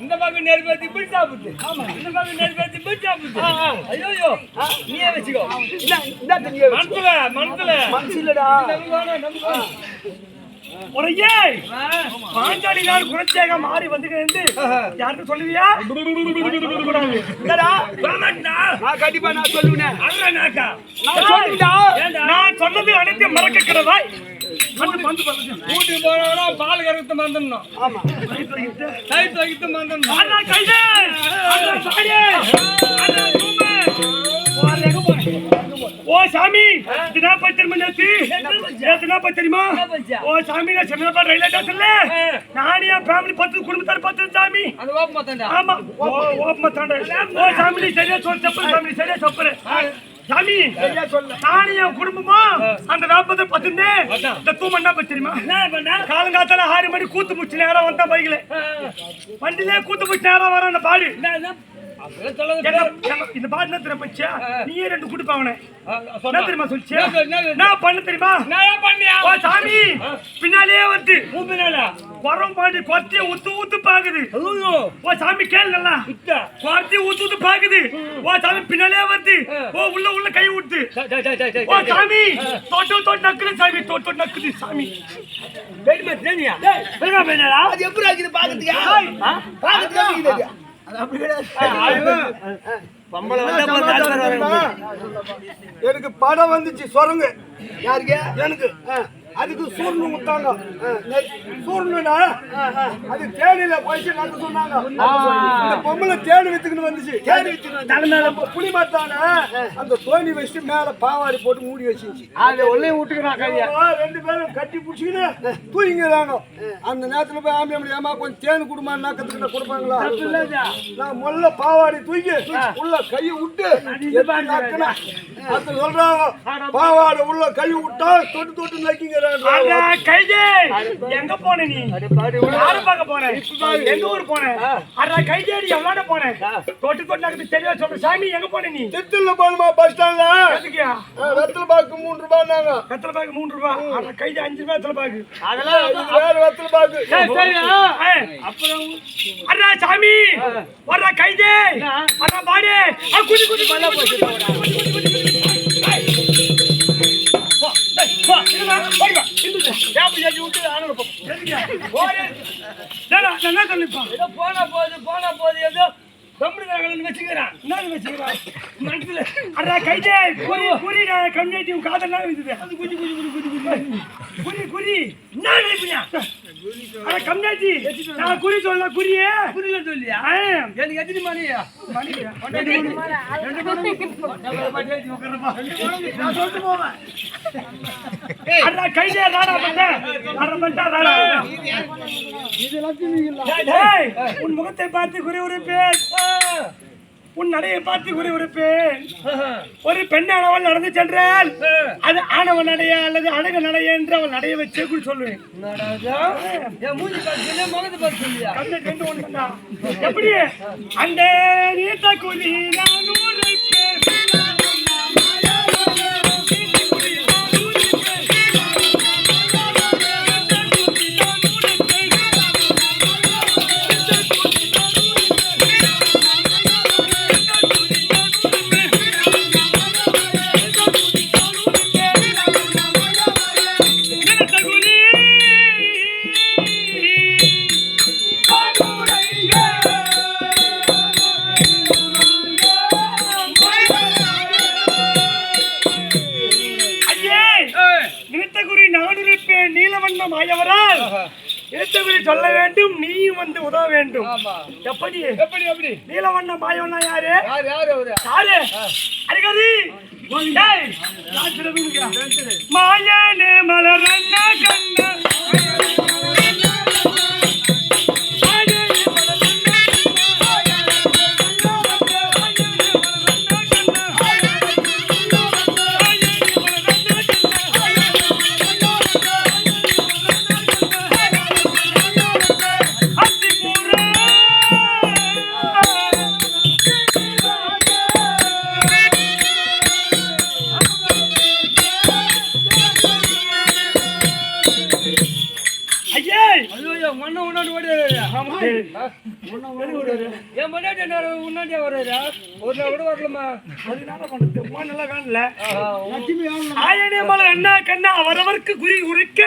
இந்த பக்கம் நேர் பேசி பீச்சா புத்து ஐயோ நீயே வச்சுக்கோ. இந்த இந்த தண்ணியை வச்சு. மனசுல மனசுல மனசு இல்லடா. முறையே பாஞ்சாலி மாறி வந்துகிறது யாருக்கு சொல்லுவியா? கண்டிப்பா நான் சொல்லுவேன். நான் சொன்னது அனைத்தையும் மறக்க கூட்டி போனா பால் கறந்து மறந்துடணும். கை ரூமு ஓ சாமி! தினா பத்திரமா நேத்து? நேத்து என்ன பத்தி தெரியுமா? ஓ சாமி நான் சென்னை ரயில்வே ஸ்டேஷன்ல. நானே என் ஃபேமிலி பத்து குடும்பத்தார் பத்து சாமி. ஆமா. ஓ ஓப்பமா தாண்ட ஓ சாமி சரியா சொல் செப்பல் சாமி சரியா செப்பல் சாமி நானும் என் குடும்பமும் அந்த நாற்பது பத்துன்னு இந்த தூம என்ன தெரியுமா? காலங்காத்தால ஆறு மணி கூத்து முச்சு நேரம் வந்தா பைக்கில் வண்டியிலே கூத்து முச்சு நேரம் வர அந்த பாடு. இந்த பாடு என்ன தெரியுமா பச்சா? நீயே ரெண்டு குடுப்பா அவனை. என்ன சொன்னா. தெரியுமா சொல்லிச்சு? என்ன பண்ண தெரியுமா? நான் பண்ணியா ஓ சாமி பின்னாலே வந்து கொத்திய ஊத்து ஊத்து பாக்குது. ஓ சாமி கேள் நல்லா. ஊத்து ஊத்து பாக்குது. ஓ சாமி பின்னாலே வருது. ஓ உள்ள உள்ள கை விட்டு ஓ சாமி தொட்டு தொட்டு நக்குது சாமி தொட்டு தொட்டு நக்குது சாமி. தெரியா அது எப்படி பாக்கிறதுக்கு? பாக்கிறதுக்கு எனக்கு படம் வந்துச்சு சொரங்கு. யாருக்கு? எனக்கு. அதுக்கு சூர்ணு விட்டாங்க சூர்ணுனா அது தேனியில போயிட்டு நடந்து சொன்னாங்க. இந்த பொம்பளை தேனி வித்துக்கிட்டு வந்துச்சு. தேனி வித்துக்கிட்டு தலைமையில புளி மாத்தான அந்த தோணி வச்சுட்டு மேல பாவாடி போட்டு மூடி வச்சிருச்சு அது உள்ளே அப்போ ரெண்டு பேரும் கட்டி பிடிச்சிக்கிட்டு தூங்கிக்கிறாங்க. அந்த நேரத்துல போய் ஆம்பளை ஏமா கொஞ்சம் தேன் குடுமா நக்கத்துக்கிட்ட கொடுப்பாங்களா? நான் முதல்ல பாவாடி தூக்கி உள்ள கையை விட்டு நக்கினேன். அது சொல்றாங்க பாவாடை உள்ள கை விட்டா தொட்டு தொட்டு நக்கிங்கிறாங்க அட கைதே. எங்க போன நீ? யார பார்க்க போன எங்க ஊர் போன? அட கைதேடி எவ்வளவு போன. தொட்டு தொட்டு தெரியல சொல்ற. சாமி எங்க போன நீ? திருத்துல போகணுமா பஸ் ஸ்டாண்ட்ல எதுக்கியா? வெத்தலை பாக்கு மூணு ரூபாய்னாங்க வெத்தலை பாக்கு மூணு ரூபா. அட கைது அஞ்சு ரூபா வெத்தலை பாக்கு. இது வேற வெத்தலை பாக்கு. அப்புறம்? அடா சாமி. வர்றா கைதே. அடா பாடி. அ குதி குதி பல்ல போச்சு என்ன சொல்லிப்பான் ஏதோ போனா போகுது போனா போகுது ஏதோ கம்யூனிட்டி காதெல்லாம் இருக்குது அது குதி குதி குதி குதி குதி என்ன அட கம்யூனிட்டி நான் குறி சொல்ல குறியே. புரியல சொல்லியா? எனக்கு எத்தனை மணியா மணியா? ரெண்டு மணி. ரெண்டு மணி. நான் சொல்லிட்டு போவேன். அடா கைதே ராடா பண்ண. ராடா பண்ணா. ராடா டேய், உன் முகத்தை பார்த்து குறி உரைப்பேன். உன் நடையை பார்த்து குறி உரைப்பேன் ஒரு பெண்ணானவள் நடந்து சென்றால் அது ஆணவ நடையா அல்லது அழகு நடையா என்று அவள் நடைய வச்சே குறி சொல்லுவேன். என் மூஞ்சி பார்த்து சொல்லியா முகத்தை இருப்பேன் நீலவண்ணம் ஆயவரால் நிறுத்தகுறி சொல்ல வேண்டும் நீயும் வந்து உதவ வேண்டும். எப்படி? எப்படி எப்படி? நீலவண்ணம் ஆயவனா யாரு? யார் யார் அவரு? யாரு? அடிக்கடி. மாயனே மலரண்ண கண்ண. என் முன்னாடி என்ன முன்னாடியே வர்றாரா ஒரு நாள் கூட வரலமா அதனால பண்ணுறது போன் நல்லா காணல ஆயனே மலை அண்ணா கண்ணா அவரவருக்கு குறி உரைக்க